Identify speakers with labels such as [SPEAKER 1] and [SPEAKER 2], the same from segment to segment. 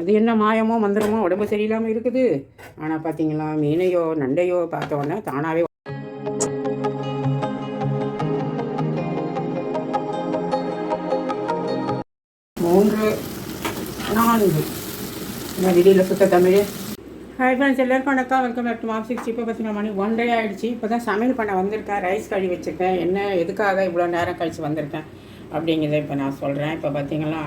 [SPEAKER 1] அது என்ன மாயமோ மந்திரமோ உடம்பு சரியில்லாமல் இருக்குது. ஆனால் பார்த்தீங்களா மீனையோ நண்டையோ பார்த்த உடனே தானாகவே மூன்று நான்கு. என்ன திடீரில் சுத்த தமிழ். ஹாய் ஃப்ரெண்ட்ஸ் எல்லாருக்கும் வணக்கம். Welcome back to mop six இப்போ பார்த்தீங்கன்னா மணி ஒன் டே ஆகிடுச்சு இப்போ தான் சமையல் பண்ண வந்திருக்கேன். ரைஸ் கழுவி வச்சுருக்கேன். என்ன எதுக்காக இவ்வளோ நேரம் கழித்து வந்திருக்கேன்? அப்படிங்கிறத இப்போ நான் சொல்கிறேன் இப்போ பார்த்தீங்கன்னா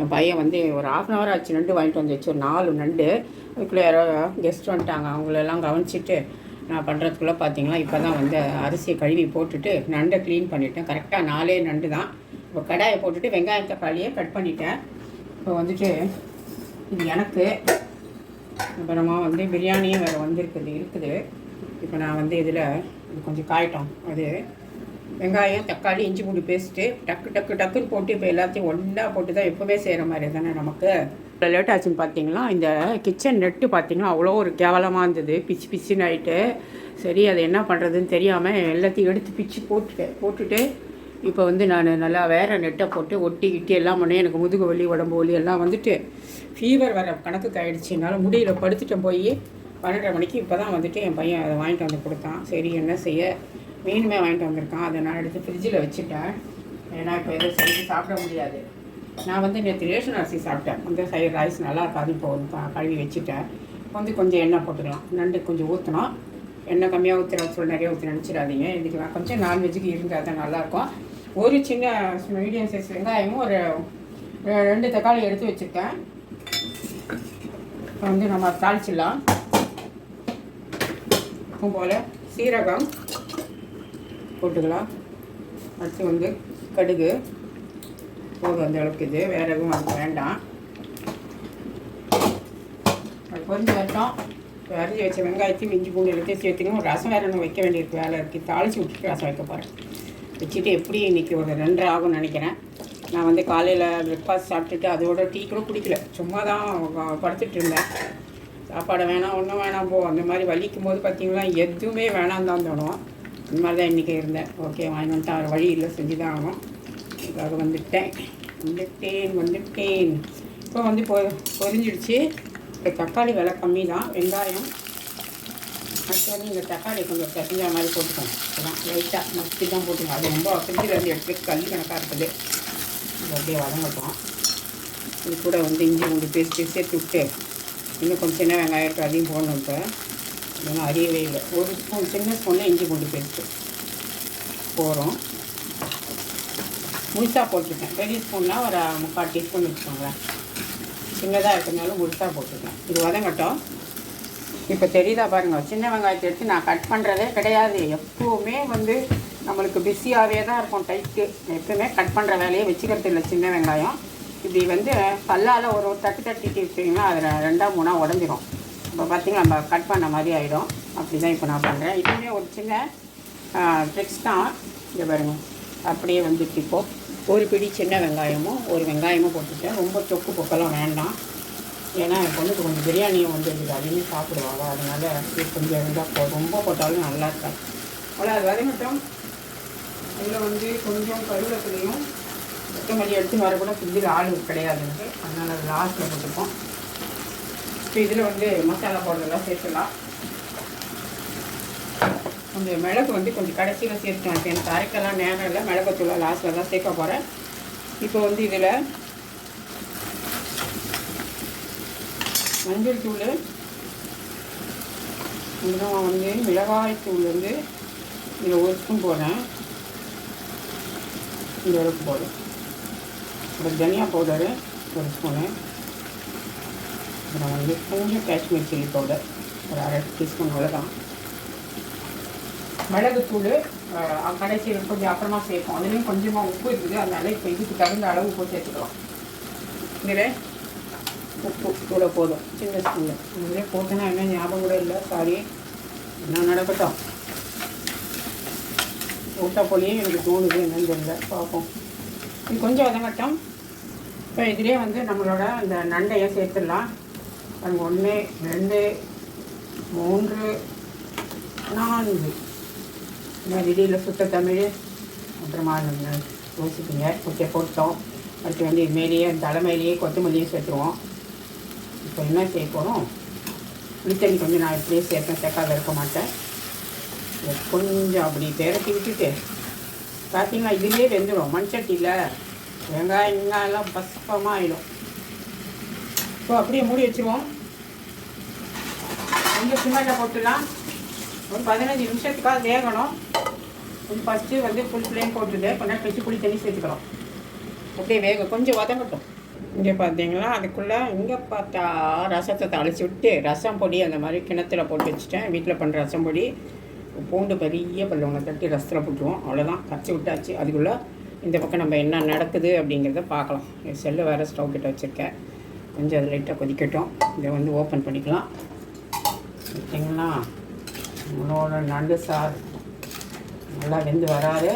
[SPEAKER 1] என் பையன் வந்து ஒரு ஆஃப் அன் ஹவர் ஆச்சு நண்டு வாங்கிட்டு வந்துச்சு ஒரு நாலு நண்டு. அதுக்குள்ளே யாரோ கெஸ்ட் வந்துட்டாங்க. அவங்களெல்லாம் கவனிச்சிட்டு நான் பண்ணுறதுக்குள்ளே பார்த்தீங்கன்னா இப்போ தான் வந்து அரிசியை கழுவி போட்டுட்டு நண்டை க்ளீன் பண்ணிட்டேன். கரெக்டாக நாலே நண்டு தான். இப்போ கடாயை போட்டுட்டு வெங்காயம் தக்காளியை கட் பண்ணிட்டேன். இப்போ வந்துட்டு இது எனக்கு. அப்புறமா வந்து பிரியாணியும் வேறு வந்திருக்குது இருக்குது. இப்போ நான் வந்து இதில் கொஞ்சம் காயிட்டோம். அது வெங்காயம் தக்காளி இஞ்சி பூண்டு பேஸ்ட்டு டக்கு டக்கு டக்குன்னு போட்டு இப்போ எல்லாத்தையும் ஒன்றா போட்டு தான் எப்போவே செய்கிற மாதிரி தானே நமக்கு லேட் ஆச்சுன்னு பார்த்தீங்களா இந்த கிச்சன் நெட்டு பார்த்தீங்கன்னா அவ்வளோ ஒரு கேவலமாக இருந்தது. பிச்சு பிச்சுன்னு ஆகிட்டு சரி அதை என்ன பண்ணுறதுன்னு தெரியாமல் எல்லாத்தையும் எடுத்து பிச்சு போட்டுட்டேன். போட்டுட்டு இப்போ வந்து நான் நல்லா வேறு நெட்டை போட்டு ஒட்டி கிட்டி எல்லாம் பண்ணேன் எனக்கு முதுகு வலி உடம்பு வலி எல்லாம் வந்துட்டு ஃபீவர் வர கணக்குக்கு ஆயிடுச்சு. என்னால் முடியல. படுத்துட்டேன் போய் பன்னெண்டரை மணிக்கு இப்போ தான் வந்துட்டு என் பையன் அதை வாங்கிட்டு வந்து கொடுத்தான். சரி என்ன செய்ய? மீனுமே வாங்கிட்டு வந்திருக்கான். அதை நான் எடுத்து ஃப்ரிட்ஜில் வச்சுட்டேன். ஏன்னா இப்போ எதுவும் செஞ்சு சாப்பிட முடியாது. நான் வந்து நேற்று ரேஷன் அரிசி சாப்பிட்டேன். அந்த சைடு ரைஸ் நல்லா இருக்காது. இப்போ வந்து கழுவி வச்சுட்டேன். வந்து கொஞ்சம் எண்ணெய் போட்டுக்கலாம். நண்டு கொஞ்சம் ஊற்றணும் எண்ணெய் கம்மியாக ஊற்றுற சொல்லி நிறைய ஊற்றி நினச்சிடாதீங்க. இதுக்கு நான் கொஞ்சம் நான்வெஜ்ஜுக்கு இருந்தால் தான் நல்லாயிருக்கும் ஒரு சின்ன மீடியம் சைஸ் வெங்காயமும் ஒரு ரெண்டு தக்காளி எடுத்து வச்சுருக்கேன். இப்போ வந்து நம்ம தாளிச்சிடலாம். உப்பும் போல் சீரகம். போட்டுக்கலாம். அடுத்து வந்து கடுகு. போதும் அந்த அளவுக்கு இது. வேற எதுவும் அது வேண்டாம். அது கொஞ்சம் வரட்டும். அரிஞ்சு வச்ச வெங்காயத்தையும் இஞ்சி பூண்டு எல்லாத்தையும் சேர்த்துக்கணும். ரசம் வேறு ஒன்று வைக்க வேண்டியிருக்கு வேலை இருக்குது தாளிச்சு விட்டுட்டு ரசம் வைக்க போகிறேன் வச்சுட்டு எப்படி இன்றைக்கி ஒரு ரெண்டரை ஆகும்னு நினைக்கிறேன். நான் வந்து காலையில் பிரேக்ஃபாஸ்ட் சாப்பிட்டுட்டு அதோட டீ கூட குடிக்கல. சும்மா தான் படுத்துட்டு இருந்தேன். சாப்பாடு வேணாம் ஒன்றும் வேணாம் போ. அந்த மாதிரி வலிக்கும் போது பார்த்தீங்கன்னா எதுவுமே வேணாம் தான் தோணும். இந்த மாதிரி தான் இன்றைக்கி இருந்தேன் ஓகே வாங்கி வந்துட்டு வழி இல்லை செஞ்சு தான் ஆகணும். அதுக்காக வந்துட்டேன். வந்துட்டேன் வந்துட்டேன். இப்போ வந்து பொ பொரிஞ்சிடுச்சு. இப்போ தக்காளி விலை கம்மி தான் வெங்காயம். அடுத்து வந்து இந்த தக்காளி கொஞ்சம் பிசைஞ்ச மாதிரி போட்டுக்கணும் அதான் லைட்டாக மஸ்தி தான் போட்டுக்கணும் அது ரொம்ப ஃப்ரிட்ஜில் இருந்து எடுத்து கல் கணக்காக இருக்குது. இது அப்படியே வதங்கட்டும். இது கூட வந்து இஞ்சி கொஞ்சம் பேஸ்ட்டு சேர்த்து விட்டு இன்னும் கொஞ்சம் சின்ன வெங்காயம் இருக்கு அதையும் போடணும் இப்போ. இல்லைன்னா அறியவே இல்லை. ஒரு ஸ்பூன் சின்ன ஸ்பூனில் இஞ்சி பூண்டு பேஸ்ட்டு. போகிறோம் முழுசாக போட்டிருக்கேன் பெரிய ஸ்பூன்னால் ஒரு முக்கால் டீஸ்பூன் வச்சுக்கோங்களேன். சின்னதாக இருக்கிறதுனால முழுசாக போட்டிருக்கேன் இது வதங்கட்டும். இப்போ தெரியுதா பாருங்கள் சின்ன வெங்காயத்தை எடுத்து நான் கட் பண்ணுறதே கிடையாது. எப்போவுமே வந்து நம்மளுக்கு பிஸியாகவே தான் இருக்கும் டைட்டு எப்பவுமே கட் பண்ணுற வேலையை வச்சுக்கிறது இல்லை சின்ன வெங்காயம். இப்படி வந்து பல்லால் ஒரு ஒரு தட்டு தட்டிட்டு வச்சிங்கன்னா அதில் ரெண்டாக மூணாக உடஞ்சிரும். இப்போ பார்த்தீங்கன்னா நம்ம கட் பண்ண மாதிரி ஆகிடும் அப்படி தான் இப்போ நான் பண்ணுறேன் இதுவுமே ஒரு சின்ன ட்ரிக்ஸ் தான். இங்கே பாருங்க. அப்படியே வந்துட்டு இப்போது ஒரு பிடி சின்ன வெங்காயமும் ஒரு வெங்காயமும் போட்டுட்டேன். ரொம்ப தொக்கு பொக்கெல்லாம் வேண்டாம். ஏன்னா என் பொண்ணுக்கு கொஞ்சம் பிரியாணியும் வந்து இருக்குது அதையுமே சாப்பிடுவாங்க. அதனால கொஞ்சம் இருந்தால் போ ரொம்ப போட்டாலும் நல்லா இருக்காது. அவ்வளோ அது வதங்கட்டும். இதில் வந்து கொஞ்சம் கருவேப்பிலையும் கொத்தமல்லி எடுத்து வர கூட ஃப்ரிட்ஜில் ஆள் கிடையாது எனக்கு அதனால் அது லாஸ்ட்டில் போட்டுப்போம். இப்போ இதில் வந்து மசாலா பவுடர்லாம் சேர்த்துலாம் கொஞ்சம் மிளகு வந்து கொஞ்சம் கடைசியில் சேர்த்துட்டேன். இப்போ எனக்கு அரைக்கலாம் நேரம் இல்லை. மிளகுத்தூளை லாஸ்ட்டில் தான் சேர்க்க போகிறேன் இப்போ வந்து இதில் மஞ்சள் தூள் அப்புறம் வந்து மிளகாய் தூள் வந்து இதில் ஒரு ஸ்பூன் போடுறேன். இந்த அளவுக்கு போடுறேன் அப்புறம் தனியா பவுடரு ஒரு ஸ்பூனு அப்புறம் வந்து கொஞ்சம் காஷ்மீர் சில்லி பவுடர். ஒரு அரை டீஸ்பூன் அவ்வளோதான் மிளகுத்தூள் கடைசியில் கொஞ்சம் அப்புறமா சேர்ப்போம். அதுலேயும் கொஞ்சமாக உப்பு இருக்குது. அதனால இப்போ இதுக்கு தகுந்த அளவு உப்பு சேர்த்துக்கலாம். இதில் உப்பு கூட போதும். சின்ன ஸ்பூனில் இதிலே போட்டேன்னா என்ன ஞாபகம் கூட இல்லை. சாரி என்ன நடக்கட்டும். ஊட்ட எனக்கு தோணுது என்னன்னு தெரியல. பார்ப்போம். இது கொஞ்சம் வதங்கட்டும். இப்போ இதிலே வந்து நம்மளோட அந்த நண்டையை சேர்த்துடலாம். அது ஒன்று ரெண்டு மூன்று நான்கு. இந்த விதியில் சுத்த தமிழ் அப்புறமா யோசிப்பீங்க. ஓகே போட்டோம். அடுத்து வந்து இது தலைமையிலேயே கொத்தமல்லியும் சேர்த்துருவோம். இப்போ என்ன செய்ய போகிறோம் புளித்தண்ணி கொஞ்சம் நான் இப்படியே சேர்ப்பேன் சேர்க்காத இருக்க மாட்டேன். கொஞ்சம் அப்படி திரட்டி விட்டுட்டு பார்த்தீங்கன்னா இதுலேயே வெந்துடும் மண் சட்டியில் வெங்காயம் வெங்காயம்லாம் பசப்பமாக ஆகிடும் இப்போ அப்படியே மூடி வச்சுருவோம். கொஞ்சம் சிமெண்ட்டை போட்டுலாம் ஒரு பதினஞ்சு நிமிஷத்துக்காக வேகணும். கொஞ்சம் ஃபஸ்ட்டு வந்து ஃபுல் ஃப்ளேம் போட்டுட்டு கொஞ்சம் கழிச்சு புளி தண்ணி சேர்த்துக்கிறோம். அப்படியே வேக கொஞ்சம் வதங்கட்டும். இங்கே பார்த்தீங்களா அதுக்குள்ளே இங்கே பார்த்தா ரசத்தை தாளித்து விட்டு ரசம் பொடி அந்த மாதிரி கிணத்துல போட்டு வச்சுட்டேன். வீட்டில் பண்ணுற ரசம் பொடி பூண்டு பெரிய பல்லவங்க தட்டி ரசத்தில் போட்டுருவோம். அவ்வளோதான் கரைச்சி விட்டாச்சு. அதுக்குள்ளே இந்த பக்கம் நம்ம என்ன நடக்குது அப்படிங்கிறத பார்க்கலாம். என் செல்லு வேறு ஸ்டவ் கிட்ட வச்சுருக்கேன். கொஞ்சம் அது லைட்டாக கொதிக்கட்டும். இதை வந்து ஓப்பன் பண்ணிக்கலாம். பார்த்தீங்களா? நம்மளோட நண்டு சார் நல்லா வெந்து வராது.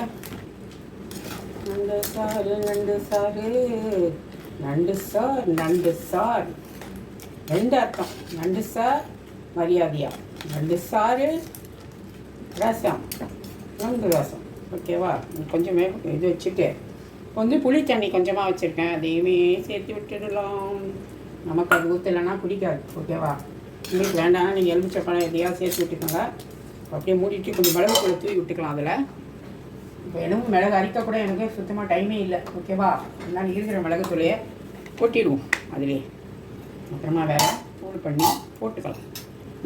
[SPEAKER 1] நண்டு சாறு நண்டு சாறு. நண்டு சார் நண்டு சார் ரெண்டு அர்த்தம். நண்டு சார் மரியாதையா. நண்டு சாறு ரசம். நண்டு ரசம். ஓகேவா? கொஞ்சமே இது வச்சுட்டு. கொஞ்சம் புளி தண்ணி கொஞ்சமாக வச்சுருக்கேன். அதையுமே சேர்த்து விட்டுடலாம். நமக்கு அது ஊற்றலைன்னா பிடிக்காது ஓகேவா? உங்களுக்கு வேண்டாம்னா நீங்கள் எலுமிச்சப்பழம் எதையாவது சேர்த்து விட்டுக்கோங்க. அப்படியே மூடிட்டு கொஞ்சம் மிளகு கூட தூவி விட்டுக்கலாம் அதில். இப்போ எனக்கு மிளகு அரிக்க கூட எனக்கு சுத்தமாக டைமே இல்லை ஓகேவா? அதனால் இருக்கிற மிளகு தூளையே கொட்டிடுவோம் அதிலே அப்புறமா வேறு தூள் பண்ணி போட்டுக்கலாம்.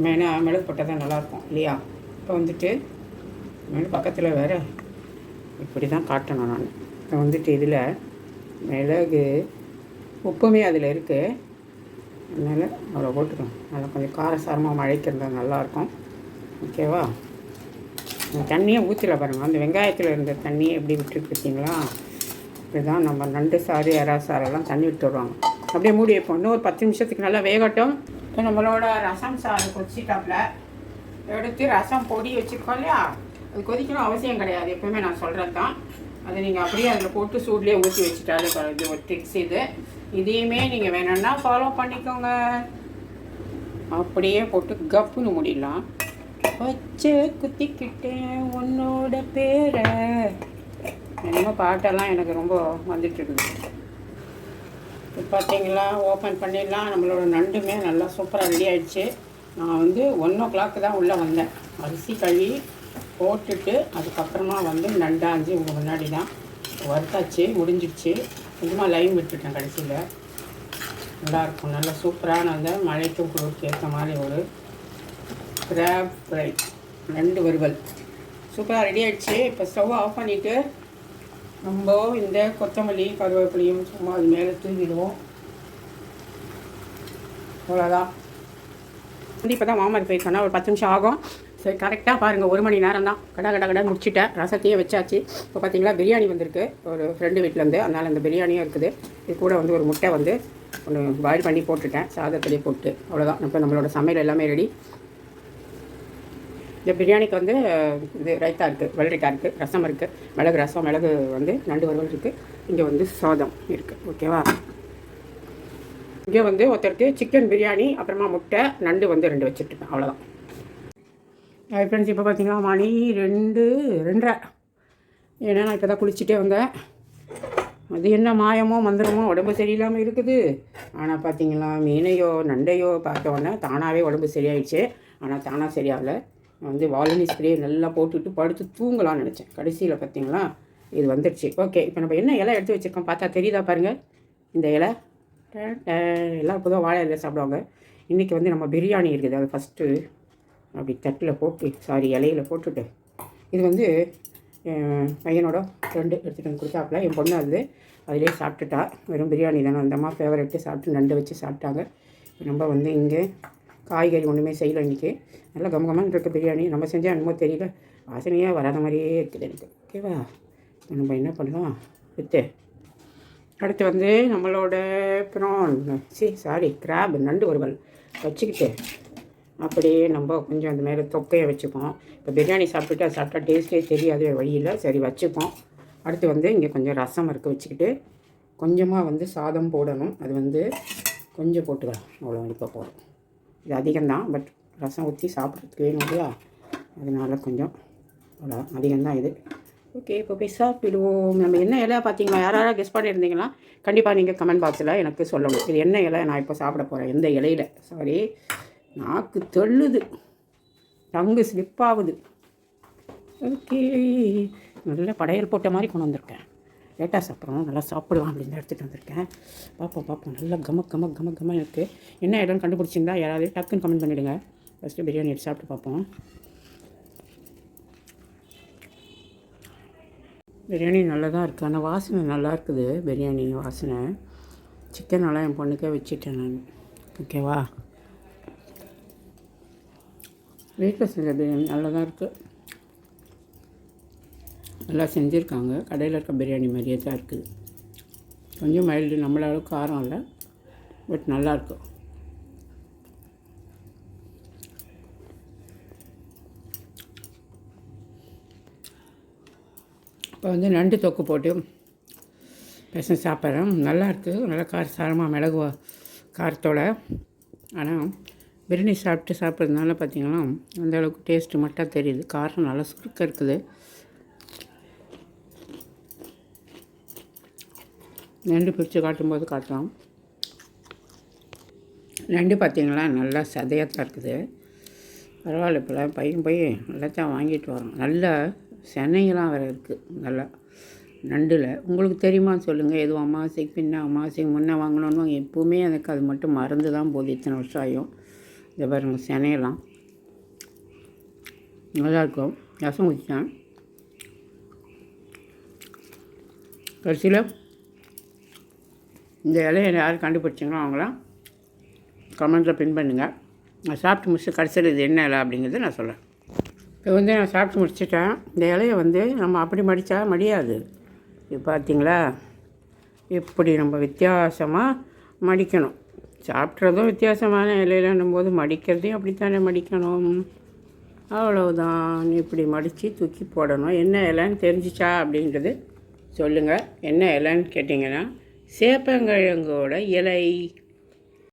[SPEAKER 1] மெயினா மிளகு போட்டால் தான் நல்லாயிருக்கும் இல்லையா? இப்போ வந்துட்டு மேலே பக்கத்தில் வேறு இப்படி தான் காட்டணும் நான். இப்போ வந்துட்டு இதில் மிளகு உப்புமே அதில் இருக்குது அதனால் அவ்வளோ போட்டுக்கலாம் அதில் கொஞ்சம் காரசாரமாக மழைக்கு நல்லாயிருக்கும். ஓகேவா? தண்ணியை ஊற்றில பாருங்கள் அந்த வெங்காயத்தில் இருந்த தண்ணியை எப்படி விட்டுட்டு பார்த்தீங்களா? இதுதான் நம்ம நண்டு சாறு எறா சாரெல்லாம் தண்ணி விட்டுருவாங்க அப்படியே மூடி வைப்போம். இன்னும் ஒரு பத்து நிமிஷத்துக்கு நல்லா வேகட்டும். இப்போ நம்மளோட ரசம் சாறு கொதிச்சிட்டாப்புல. எடுத்து ரசம் பொடி வச்சுருக்கோம் இல்லையா? அது கொதிக்கணும் அவசியம் கிடையாது. எப்பவுமே நான் சொல்கிறது தான் அதை நீங்கள் அப்படியே அதில் போட்டு சூட்லேயே ஊற்றி வச்சுட்டாலே இது ஒரு ட்ரிக்ஸ் இது. இதையுமே நீங்கள் வேணும்னா ஃபாலோ பண்ணிக்கோங்க. அப்படியே போட்டு கப்புன்னு முடியலாம் வச்சு குத்திக்கிட்டேன் உன்னோட பேரை. என்னமோ பாட்டெல்லாம் எனக்கு ரொம்ப வந்துட்டு இருக்குது. இப்போ பார்த்தீங்களா? ஓப்பன் பண்ணிடலாம். நம்மளோட நண்டுமே நல்லா சூப்பராக ரெடி ஆயிடுச்சு. நான் வந்து ஒன் ஓ கிளாக்கு தான் உள்ளே வந்தேன். அரிசி கழுவி போட்டுட்டு அதுக்கப்புறமா வந்து நண்டாஞ்சு உங்கள் முன்னாடி தான். வறுத்தாச்சு முடிஞ்சிடுச்சு கொஞ்சமாக லைம் விட்டுட்டேன் கடைசியில். நல்லாயிருக்கும் நல்லா சூப்பரான அந்த மழைக்கும் குளிர்க்கு ஏற்ற மாதிரி ஒரு கிராப் ஃப்ரை ரெண்டு வறுவல். சூப்பராக ரெடி ஆகிடுச்சு இப்போ ஸ்டவ் ஆஃப் பண்ணிவிட்டு நம்ம இந்த கொத்தமல்லி கருவேப்பிலையும் சும்மா அது மேலே தூவிடுவோம். அவ்வளோதான் கண்டிப்பாக இப்போ தான் மாமர் போயிருக்கோன்னா ஒரு பத்து நிமிஷம் ஆகும். சரி கரெக்டாக பாருங்கள் ஒரு மணி நேரம் தான் கடை கடை கடை முடிச்சிட்டேன். ரசத்தையே வச்சாச்சு. இப்போ பார்த்தீங்களா பிரியாணி வந்திருக்கு. ஒரு ஃப்ரெண்டு வீட்டிலேருந்து அதனால் அந்த பிரியாணியும் இருக்குது. இது கூட வந்து ஒரு முட்டை வந்து ஒன்று பாயில் பண்ணி போட்டுட்டேன். சாதத்திலே போட்டு அவ்வளோதான் இப்போ நம்மளோட சமையல் எல்லாமே ரெடி இந்த பிரியாணிக்கு வந்து இது ரைத்தா இருக்குது வெள்ளரிக்காய் இருக்குது ரசம் இருக்குது மிளகு ரசம் மிளகு வந்து நண்டு வறுவல் இருக்குது இங்கே வந்து சாதம் இருக்குது ஓகேவா இங்கே வந்து ஒருத்தருக்கு சிக்கன் பிரியாணி அப்புறமா முட்டை நண்டு வந்து ரெண்டு வச்சுட்ருக்கேன் அவ்வளோதான் ஃப்ரெண்ட்ஸ் இப்போ பார்த்தீங்கன்னா மணி ரெண்டு ரெண்டரை. ஏன்னா நான் இப்போ தான் குளிச்சுட்டே வந்தேன். அது என்ன மாயமோ மந்திரமோ உடம்பு சரியில்லாமல் இருக்குது. ஆனால் பார்த்தீங்களா மீனையோ நண்டையோ பார்த்த உடனே தானாகவே உடம்பு சரியாயிடுச்சு. ஆனால் தானாக சரியாகல. நான் வந்து வாலினி ஸ்ப்ரே நல்லா போட்டுட்டு படுத்து தூங்கலாம்னு நினச்சேன். கடைசியில் பார்த்தீங்களா இது வந்துடுச்சு ஓகே இப்போ நம்ம என்ன இலை எடுத்து வச்சுருக்கோம் பார்த்தா தெரியுதா பாருங்கள் இந்த இலை. எல்லாம் பொதுவாக வாழை இலை சாப்பிடுவாங்க. இன்றைக்கி வந்து நம்ம பிரியாணி இருக்குது. அது ஃபஸ்ட்டு அப்படி தட்டில் போட்டு சாரி இலையில போட்டுட்டு இது வந்து பையனோட ஃப்ரெண்டு எடுத்துகிட்டு வந்து கொடுத்தாப்புல. என் பொண்ணு அது அதிலே சாப்பிட்டுட்டா. வெறும் பிரியாணி தானே. அந்தம்மா ஃபேவரெட்டு சாப்பிட்டு நண்டு வச்சு சாப்பிட்டாங்க. நம்ம வந்து இங்கே காய்கறி ஒன்றுமே செய்யலை இன்றைக்கி நல்லா கமகமான இருக்க பிரியாணி. நம்ம செஞ்சால் என்னமோ தெரியல. வாசனையாக வராத மாதிரியே இருக்குது எனக்கு. ஓகேவா நம்ம என்ன பண்ணலாம்? வித்து. அடுத்து வந்து நம்மளோட ப்ரான் சி சாரி கிராப் நண்டு வறுவல். வச்சுக்கிட்டு அப்படியே நம்ம கொஞ்சம் அந்த மேலே தொக்கையை வச்சுப்போம். இப்போ பிரியாணி சாப்பிட்டுட்டு அது சாப்பிட்டா டேஸ்ட்டே தெரியாது வழியில் சரி வச்சுப்போம். அடுத்து வந்து இங்கே கொஞ்சம் ரசம் இருக்க வச்சுக்கிட்டு கொஞ்சமாக வந்து சாதம் போடணும். அது வந்து கொஞ்சம் போட்டுக்கலாம். அவ்வளோ இப்போ போகிறோம் இது அதிகம்தான் பட் ரசம் ஊற்றி சாப்பிட்றதுக்கு வேணும் இல்லையா? அதனால் கொஞ்சம் அவ்வளோ அதிகம்தான் இது. ஓகே இப்போ போய் சாப்பிடுவோம். நம்ம என்ன இலை பார்த்தீங்களா? யாராவது கெஸ் பண்ணியிருந்தீங்கன்னா கண்டிப்பாக நீங்கள் கமெண்ட் பாக்ஸில் எனக்கு சொல்லணும். இது என்ன இலை நான் இப்போ சாப்பிட போகிறேன் எந்த இலையில? சாரி நாக்கு தொல்லுது டங்கு ஸ்லிப் ஆகுது ஓகே. நல்ல படையல் போட்ட மாதிரி கொண்டு வந்திருக்கேன். லேட்டாக சாப்பிட்றோம் நல்லா சாப்பிடலாம் அப்படின்னு எடுத்துகிட்டு வந்திருக்கேன். பார்ப்போம் பார்ப்போம். நல்லா கம கம கம கம இருக்குது என்ன இடம்னு கண்டுபிடிச்சிருந்தா யாராவது டக்குன்னு கமெண்ட் பண்ணிவிடுங்க ஃபஸ்ட்டு பிரியாணி எடுத்து சாப்பிட்டு பார்ப்போம். பிரியாணி நல்லா தான் இருக்குது ஆனால் வாசனை நல்லா இருக்குது. பிரியாணி வாசனை. சிக்கன் நல்லா என் பொண்ணுக்கே வச்சுட்டேன் நான். ஓகேவா? வீட்டில் செஞ்ச பிரியாணி நல்லா தான் இருக்குது நல்லா செஞ்சுருக்காங்க. கடையில் இருக்க பிரியாணி மாதிரியே தான் இருக்குது கொஞ்சம் மைல்டு நம்மள அளவுக்கு காரம் இல்லை. பட் நல்லாயிருக்கும் இப்போ வந்து நண்டு தொக்கு போட்டு பேச சாப்பிட்றேன். நல்லாயிருக்கு நல்லா கார சாரமாக மிளகு காரத்தோடு காரத்தோட. ஆனால் பிரியாணி சாப்பிட்டு சாப்பிட்றதுனால பார்த்தீங்கன்னா அந்தளவுக்கு டேஸ்ட்டு மட்டும் தெரியுது. காரம் நல்லா சுருக்க இருக்குது. நண்டு பிரித்து காட்டும்போது காட்டலாம். நண்டு பார்த்தீங்களா? நல்லா சதையாக தான் இருக்குது. பரவாயில்ல இப்போலாம் பையன் போய் எல்லாத்தையும் வாங்கிட்டு வரோம் நல்ல சென்னையெல்லாம் வேறு இருக்குது நல்லா நண்டில். உங்களுக்கு தெரியுமா? சொல்லுங்கள் எதுவும் அமாவாசைக்கு பின்ன அமாவாசைக்கு முன்னே வாங்கணும்னு எப்போவுமே எனக்கு அது மட்டும் மறந்து தான் போகுது. இத்தனை வருஷம் ஆகும் இந்த பாருங்க செனையெல்லாம். நல்லாயிருக்கும் ரசம் குடித்தேன் கடைசியில் இந்த இலையை யார் கண்டுபிடிச்சிங்களோ அவங்களாம் கமெண்ட்டில் பின் பண்ணுங்கள் நான் சாப்பிட்டு முடிச்சு கடைசியில் இது என்ன இலை அப்படிங்கிறது நான் சொல்கிறேன் இப்போ வந்து நான் சாப்பிட்டு முடிச்சிட்டேன். இந்த இலையை வந்து நம்ம அப்படி மடித்தா மடியாது. இது பார்த்தீங்களா இப்படி நம்ம வித்தியாசமாக மடிக்கணும். சாப்பிட்றதும் வித்தியாசமான இலையிலன்னும் போது மடிக்கிறதையும் அப்படித்தானே மடிக்கணும். அவ்வளவுதான். இப்படி மடித்து தூக்கி போடணும். என்ன இலைன்னு தெரிஞ்சிச்சா அப்படின்றது சொல்லுங்கள் என்ன இலைன்னு கேட்டிங்கன்னா சேப்பங்கிழங்கோட இலை